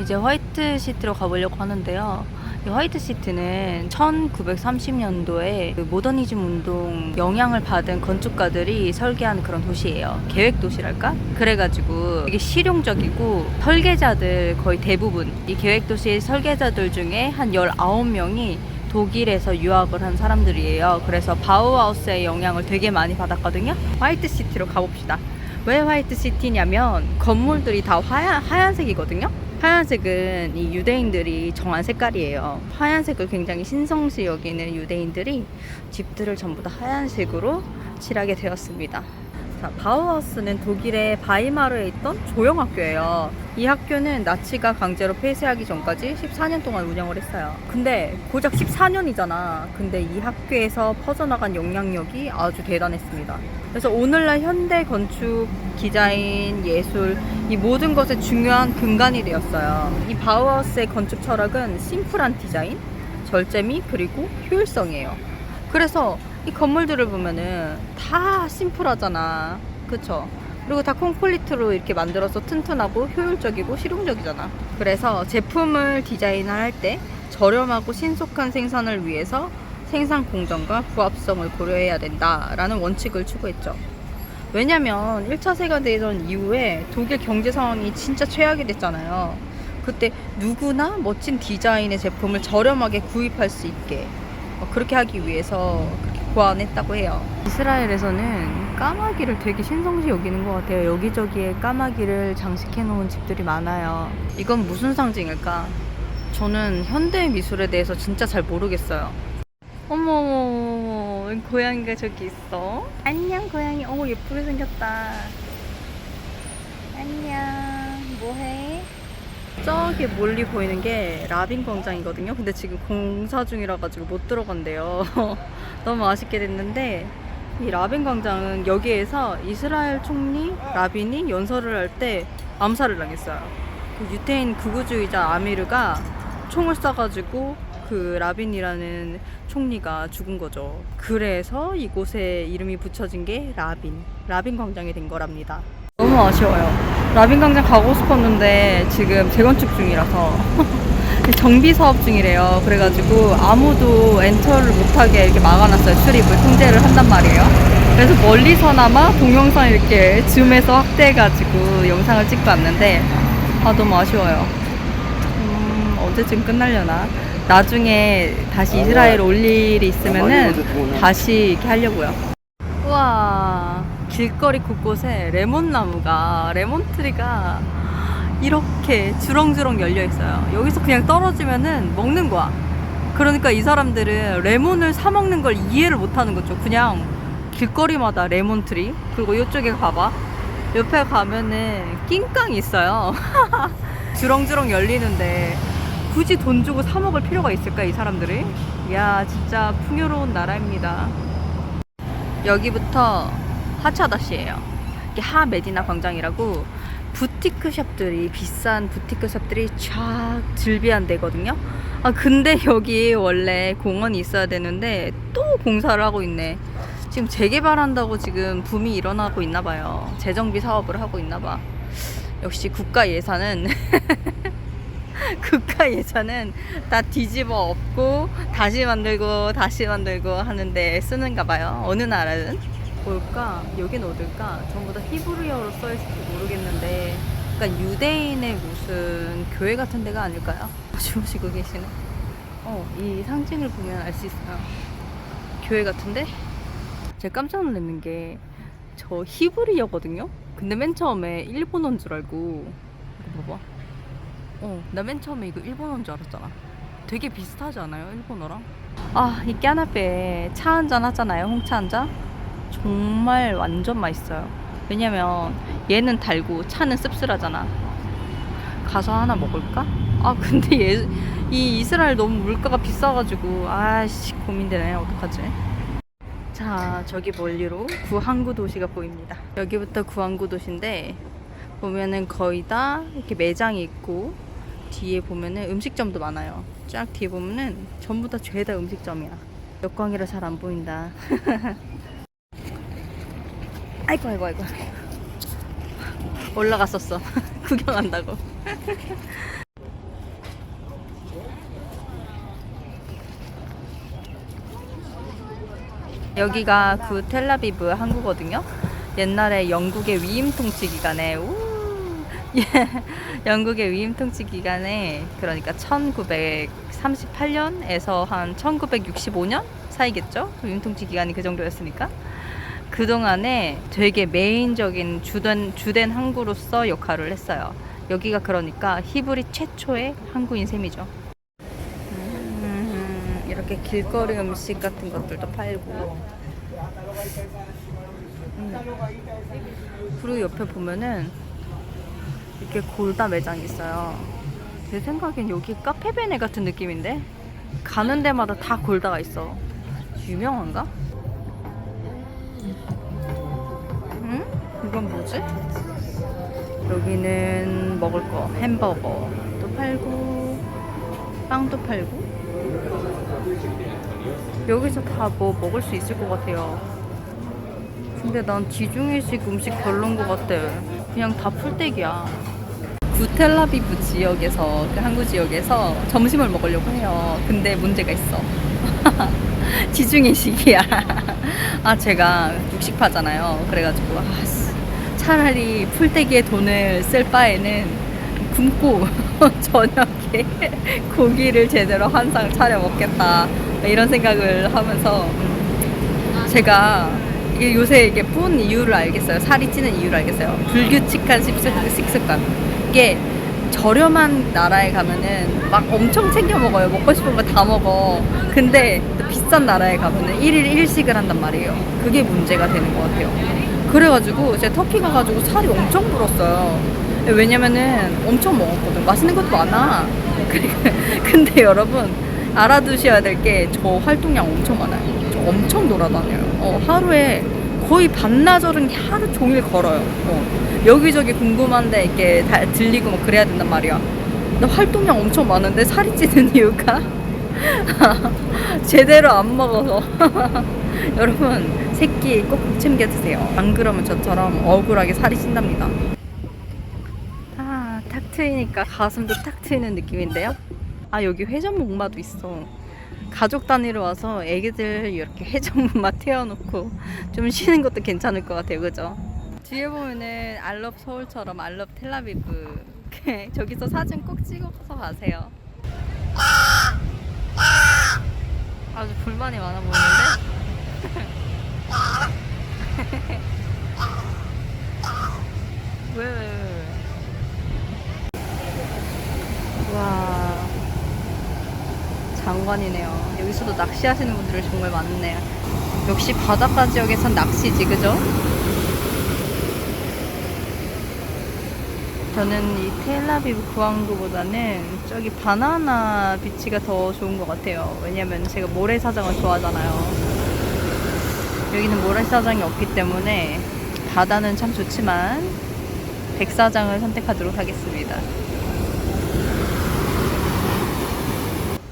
이제 화이트 시티로 가보려고 하는데요. 이 화이트 시티는 1930년도에 그 모더니즘 운동 영향을 받은 건축가들이 설계한 그런 도시예요. 계획 도시랄까? 그래가지고 되게 실용적이고 설계자들 거의 대부분 이 계획 도시 설계자들 중에 한 19명이 독일에서 유학을 한 사람들이에요. 그래서 바우하우스의 영향을 되게 많이 받았거든요. 화이트 시티로 가봅시다. 왜 화이트 시티냐면 건물들이 다 하얀, 하얀색이거든요. 하얀색은 이 유대인들이 정한 색깔이에요. 하얀색을 굉장히 신성시 여기는 유대인들이 집들을 전부 다 하얀색으로 칠하게 되었습니다. 자, 바우하우스는 독일의 바이마르에 있던 조형학교예요. 이 학교는 나치가 강제로 폐쇄하기 전까지 14년 동안 운영을 했어요. 근데 고작 14년이잖아. 근데 이 학교에서 퍼져나간 영향력이 아주 대단했습니다. 그래서 오늘날 현대 건축, 디자인, 예술 이 모든 것의 중요한 근간이 되었어요. 이 바우하우스의 건축 철학은 심플한 디자인, 절제미 그리고 효율성이에요. 그래서 이 건물들을 보면은 다 심플하잖아. 그쵸? 그리고 다 콘크리트로 이렇게 만들어서 튼튼하고 효율적이고 실용적이잖아. 그래서 제품을 디자인할 때 저렴하고 신속한 생산을 위해서 생산 공정과 부합성을 고려해야 된다라는 원칙을 추구했죠. 왜냐면 1차 세계대전 이후에 독일 경제 상황이 진짜 최악이 됐잖아요. 그때 누구나 멋진 디자인의 제품을 저렴하게 구입할 수 있게 어, 그렇게 하기 위해서 고안했다고 해요. 이스라엘에서는 까마귀를 되게 신성시 여기는 것 같아요. 여기저기에 까마귀를 장식해 놓은 집들이 많아요. 이건 무슨 상징일까? 저는 현대 미술에 대해서 진짜 잘 모르겠어요. 어머, 고양이가 저기 있어. 안녕, 고양이. 어머, 예쁘게 생겼다. 안녕, 뭐해? 저기 멀리 보이는 게 라빈 광장이거든요. 근데 지금 공사 중이라 가지고 못 들어간대요. 너무 아쉽게 됐는데 이 라빈 광장은 여기에서 이스라엘 총리 라빈이 연설을 할 때 암살을 당했어요. 그 유태인 극우주의자 아미르가 총을 쏴가지고 그 라빈이라는 총리가 죽은 거죠. 그래서 이곳에 이름이 붙여진 게 라빈, 라빈 광장이 된 거랍니다. 너무 아쉬워요. 라빈 광장 가고 싶었는데 지금 재건축 중이라서 정비 사업 중이래요. 그래가지고 아무도 엔터를 못하게 이렇게 막아놨어요. 출입을 통제를 한단 말이에요. 그래서 멀리서나마 동영상 이렇게 줌해서 확대해가지고 영상을 찍고 왔는데 아 너무 아쉬워요. 음, 언제쯤 끝날려나? 나중에 다시 이스라엘 올 일이 있으면은 다시 이렇게 하려고요. 우와 길거리 곳곳에 레몬나무가 레몬트리가 이렇게 주렁주렁 열려 있어요. 여기서 그냥 떨어지면은 먹는 거야. 그러니까 이 사람들은 레몬을 사 먹는 걸 이해를 못 하는 거죠. 그냥 길거리마다 레몬트리. 그리고 이쪽에 가봐. 옆에 가면은 낑깡이 있어요. 주렁주렁 열리는데 굳이 돈 주고 사 먹을 필요가 있을까 이 사람들이? 야 진짜 풍요로운 나라입니다. 여기부터 하차다시예요. 이게 하 메디나 광장이라고 부티크 샵들이 비싼 부티크 샵들이 쫙 즐비한 데거든요. 아 근데 여기 원래 공원이 있어야 되는데 또 공사를 하고 있네. 지금 재개발한다고 지금 붐이 일어나고 있나 봐요. 재정비 사업을 하고 있나 봐. 역시 국가 예산은 국가 예산은 다 뒤집어 엎고 다시 만들고 다시 만들고 하는데 쓰는가 봐요. 어느 나라는 뭘까? 여긴 어딜까? 전부 다 히브리어로 써 있을지 모르겠는데 약간 유대인의 무슨 교회 같은 데가 아닐까요? 주무시고 계시네. 어, 이 상징을 보면 알 수 있어요. 교회 같은데? 제가 깜짝 놀랐는 게 저 히브리어거든요? 근데 맨 처음에 일본어인 줄 알고 이거 봐봐. 어, 나 맨 처음에 이거 일본어인 줄 알았잖아. 되게 비슷하지 않아요? 일본어랑? 아, 이 까나페 차 한잔 하잖아요. 홍차 한 잔. 정말 완전 맛있어요. 왜냐면 얘는 달고 차는 씁쓸하잖아. 가서 하나 먹을까? 아, 근데 얘, 이 이스라엘 너무 물가가 비싸가지고, 아씨, 고민되네. 어떡하지? 자, 저기 멀리로 구항구 도시가 보입니다. 여기부터 구항구 도시인데, 보면은 거의 다 이렇게 매장이 있고, 뒤에 보면은 음식점도 많아요. 쫙 뒤에 보면은 전부 다 죄다 음식점이야. 역광이라 잘 안 보인다. 아이고, 아이고, 아이고. 올라갔었어. 구경한다고. 여기가 그 텔라비브 항구거든요. 옛날에 영국의 위임 통치 기간에 우 예, 영국의 위임 통치 기간에 그러니까 1938년에서 한 1965년 사이겠죠? 위임 통치 기간이 그 정도였으니까 그 동안에 되게 메인적인 주된 주된 항구로서 역할을 했어요. 여기가 그러니까 히브리 최초의 항구인 셈이죠. 음, 이렇게 길거리 음식 같은 것들도 팔고. 음. 그리고 옆에 보면은 이렇게 골다 매장이 있어요. 제 생각엔 여기 카페베네 같은 느낌인데 가는 데마다 다 골다가 있어. 유명한가? 응? 이건 뭐지? 여기는 먹을 거 햄버거도 팔고 빵도 팔고 여기서 다 뭐 먹을 수 있을 것 같아요. 근데 난 지중해식 음식 별론 것 같아. 그냥 다 풀떼기야. 구텔라비브 지역에서 그 항구 지역에서 점심을 먹으려고 해요. 근데 문제가 있어. 지중해식이야. 아 제가 육식파잖아요. 그래가지고 아, 씨, 차라리 풀떼기에 돈을 쓸 바에는 굶고 저녁에 고기를 제대로 한 상 차려 먹겠다 이런 생각을 하면서 음, 제가 요새 이게 뿐 이유를 알겠어요. 살이 찌는 이유를 알겠어요. 불규칙한 식습- 식습관. 이게 저렴한 나라에 가면은 막 엄청 챙겨 먹어요. 먹고 싶은 거 다 먹어. 근데 또 비싼 나라에 가면은 1일 1식을 한단 말이에요. 그게 문제가 되는 것 같아요. 그래가지고 제가 터키 가가지고 살이 엄청 불었어요. 왜냐면은 엄청 먹었거든. 맛있는 것도 많아. 근데 여러분 알아두셔야 될 게 저 활동량 엄청 많아요. 저 엄청 돌아다녀요. 어, 하루에 거의 반나절은 하루 종일 걸어요. 어. 여기저기 궁금한데 이렇게 다 들리고 뭐 그래야 된단 말이야. 나 활동량 엄청 많은데 살이 찌는 이유가 제대로 안 먹어서. 여러분 새끼 꼭 챙겨 드세요. 안 그러면 저처럼 억울하게 살이 찐답니다. 아, 탁 트이니까 가슴도 탁 트이는 느낌인데요. 아, 여기 회전목마도 있어. 가족 단위로 와서 애기들 이렇게 회전목마 태워놓고 좀 쉬는 것도 괜찮을 것 같아요. 그죠? 뒤에 보면은 알럽 서울처럼 알럽 텔라비브. 저기서 사진 꼭 찍어서 가세요. 아주 불만이 많아 보이는데? 왜, 왜, 왜, 왜? 와 장관이네요. 여기서도 낚시하시는 분들이 정말 많네요. 역시 바닷가 지역에선 낚시지, 그죠? 저는 이 텔라비브 구항구보다는 저기 바나나 비치가 더 좋은 것 같아요. 왜냐면 제가 모래사장을 좋아하잖아요. 여기는 모래사장이 없기 때문에 바다는 참 좋지만 백사장을 선택하도록 하겠습니다.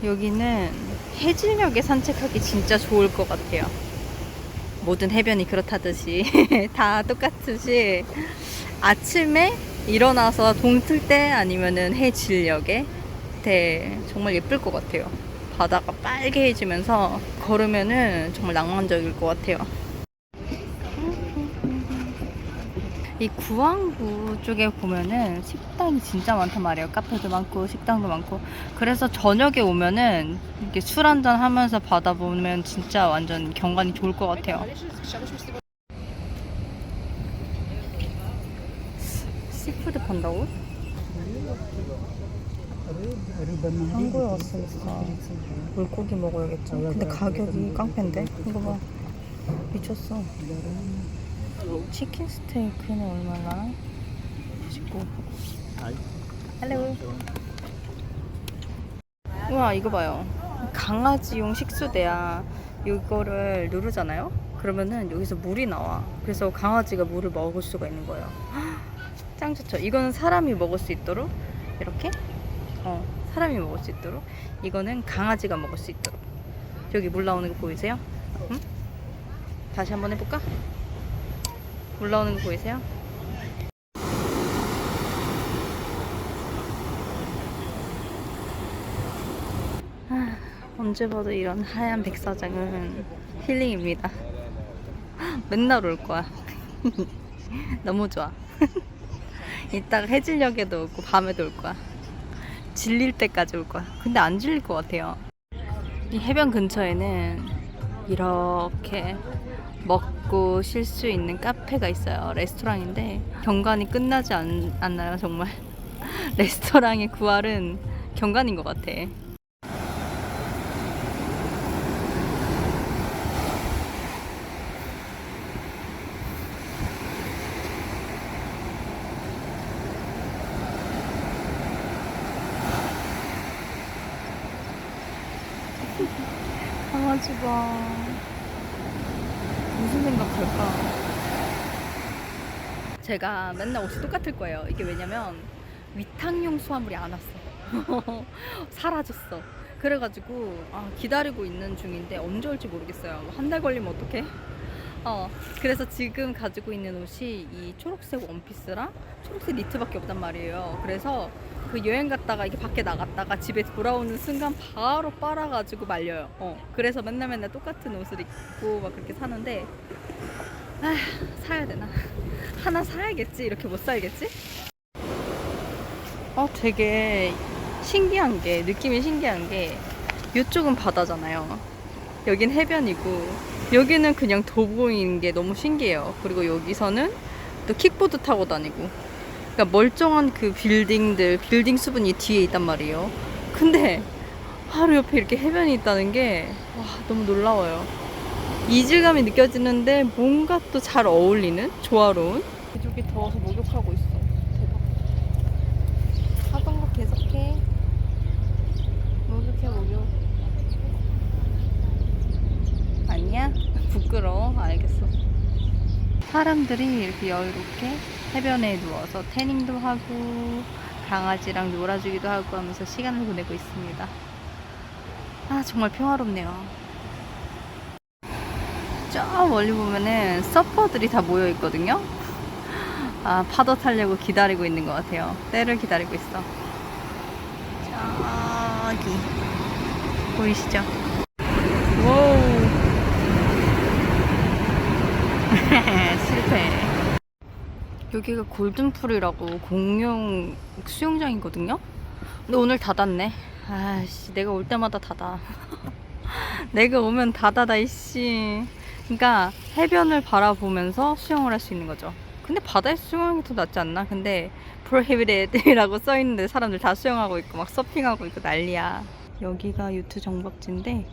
여기는 해질녘에 산책하기 진짜 좋을 것 같아요. 모든 해변이 그렇다듯이 다 똑같듯이 아침에 일어나서 동틀 때 아니면은 해 질녘에 때 정말 예쁠 것 같아요. 바다가 빨개지면서 걸으면은 정말 낭만적일 것 같아요. 이 구항구 쪽에 보면은 식당이 진짜 많단 말이에요. 카페도 많고 식당도 많고. 그래서 저녁에 오면은 이렇게 술 한잔 하면서 바다 보면 진짜 완전 경관이 좋을 것 같아요. 판다고? 한국에 왔으니까 물고기 먹어야겠죠. 근데 가격이 깡패인데? 이거 봐. 미쳤어. 치킨 스테이크는 얼마나? 19. 할로. 우와, 이거 봐요. 강아지용 식수대야. 이거를 누르잖아요? 그러면은 여기서 물이 나와. 그래서 강아지가 물을 먹을 수가 있는 거예요. 짱 좋죠. 이거는 사람이 먹을 수 있도록 이렇게 어, 사람이 먹을 수 있도록 이거는 강아지가 먹을 수 있도록 여기 물 나오는 거 보이세요? 응? 다시 한번 해볼까? 물 나오는 거 보이세요? 아, 언제 봐도 이런 하얀 백사장은 힐링입니다. 맨날 올 거야. 너무 좋아. 이따가 해질녘에도 오고 밤에도 올 거야. 질릴 때까지 올 거야. 근데 안 질릴 것 같아요. 이 해변 근처에는 이렇게 먹고 쉴 수 있는 카페가 있어요. 레스토랑인데 경관이 끝나지 않, 않나요, 정말? 레스토랑의 구할은 경관인 것 같아. 봐. 무슨 생각할까? 제가 맨날 옷이 똑같을 거예요. 이게 왜냐면 위탁용 수화물이 안 왔어. 사라졌어. 그래가지고 아, 기다리고 있는 중인데 언제 올지 모르겠어요. 한 달 걸리면 어떡해? 어, 그래서 지금 가지고 있는 옷이 이 초록색 원피스랑 초록색 니트밖에 없단 말이에요. 그래서 그 여행 갔다가 이게 밖에 나갔다가 집에 돌아오는 순간 바로 빨아가지고 말려요. 어, 그래서 맨날 맨날 똑같은 옷을 입고 막 그렇게 사는데 아, 사야 되나? 하나 사야겠지? 이렇게 못 살겠지? 어, 되게 신기한 게 느낌이 신기한 게 이쪽은 바다잖아요. 여긴 해변이고 여기는 그냥 도보인 게 너무 신기해요. 그리고 여기서는 또 킥보드 타고 다니고 그러니까 멀쩡한 그 빌딩들 빌딩 수분이 뒤에 있단 말이에요. 근데 바로 옆에 이렇게 해변이 있다는 게 와, 너무 놀라워요. 이질감이 느껴지는데 뭔가 또 잘 어울리는 조화로운 이쪽이 더워서 목욕하고 있어. 대박. 하던 거 계속해. 목욕해 목욕. 아니야? 부끄러워. 알겠어. 사람들이 이렇게 여유롭게 해변에 누워서 태닝도 하고 강아지랑 놀아주기도 하고 하면서 시간을 보내고 있습니다. 아 정말 평화롭네요. 저 멀리 보면은 서퍼들이 다 모여 있거든요. 아 파도 타려고 기다리고 있는 것 같아요. 때를 기다리고 있어. 저기 보이시죠? 오 실패. 여기가 골든풀이라고 공용 수영장이거든요. 근데 오늘 닫았네. 아씨, 내가 올 때마다 닫아. 내가 오면 닫아다 이씨. 그러니까 해변을 바라보면서 수영을 할 수 있는 거죠. 근데 바다에서 수영하는 게 더 낫지 않나? 근데 prohibited이라고 써 있는데 사람들 다 수영하고 있고 막 서핑하고 있고 난리야. 여기가 요트 정박지인데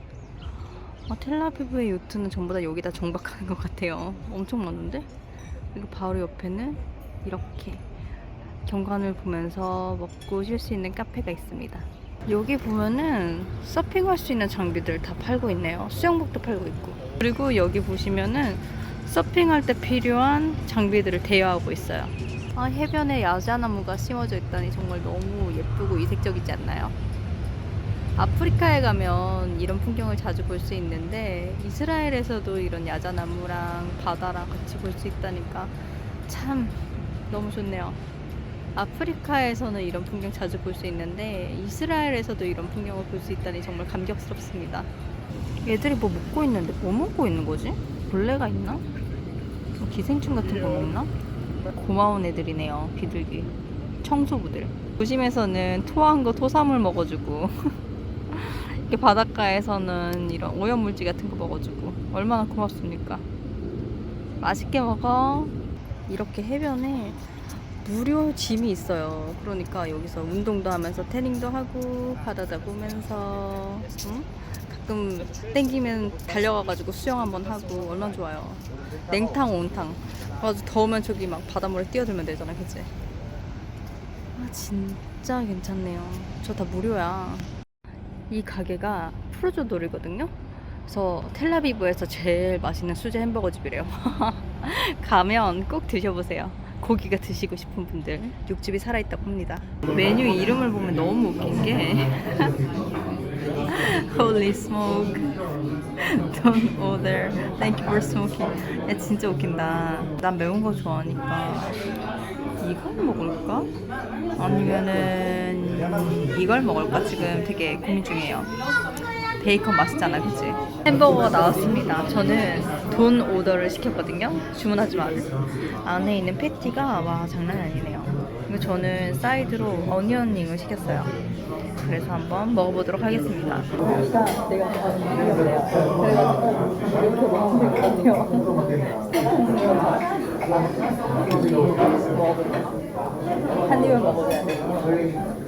아, 텔라비브의 요트는 전부 다 여기다 정박하는 것 같아요. 엄청 많은데? 그리고 바로 옆에는 이렇게 경관을 보면서 먹고 쉴 수 있는 카페가 있습니다. 여기 보면은 서핑할 수 있는 장비들 다 팔고 있네요. 수영복도 팔고 있고. 그리고 여기 보시면은 서핑할 때 필요한 장비들을 대여하고 있어요. 아, 해변에 야자나무가 심어져 있다니 정말 너무 예쁘고 이색적이지 않나요? 아프리카에 가면 이런 풍경을 자주 볼 수 있는데 이스라엘에서도 이런 야자나무랑 바다랑 같이 볼 수 있다니까 참 너무 좋네요. 아프리카에서는 이런 풍경 자주 볼 수 있는데 이스라엘에서도 이런 풍경을 볼 수 있다니 정말 감격스럽습니다. 얘들이 뭐 먹고 있는데 뭐 먹고 있는 거지? 벌레가 있나? 뭐 기생충 같은 거 먹나? 고마운 애들이네요. 비둘기. 청소부들. 도심에서는 토한 거 토사물 먹어주고 이렇게 바닷가에서는 이런 오염물질 같은 거 먹어주고 얼마나 고맙습니까? 맛있게 먹어. 이렇게 해변에 무료 짐이 있어요. 그러니까 여기서 운동도 하면서 태닝도 하고 바다다 보면서 응? 가끔 땡기면 달려가가지고 수영 한번 하고 얼마나 좋아요. 냉탕 온탕. 아주 더우면 저기 막 바닷물에 뛰어들면 되잖아, 그치? 아 진짜 괜찮네요. 저 다 무료야. 이 가게가 프로조돌이거든요. 그래서 텔라비브에서 제일 맛있는 수제 햄버거 집이래요. 가면 꼭 드셔보세요. 고기가 드시고 싶은 분들 육즙이 살아있다고 합니다. 메뉴 이름을 보면 너무 웃긴 게 Holy smoke Don't order Thank you for smoking 야 진짜 웃긴다 난 매운 거 좋아하니까 이걸 먹을까? 아니면은 이걸 먹을까? 지금 되게 고민 중이에요 베이컨 맛있잖아, 그치? 햄버거가 나왔습니다. 저는 돈 오더를 시켰거든요. 주문하지만 안에 있는 패티가 와 장난 아니네요. 그리고 저는 사이드로 어니언링을 시켰어요. 그래서 한번 먹어보도록 하겠습니다. 어볼게요. 한 입을 먹어줘야 돼.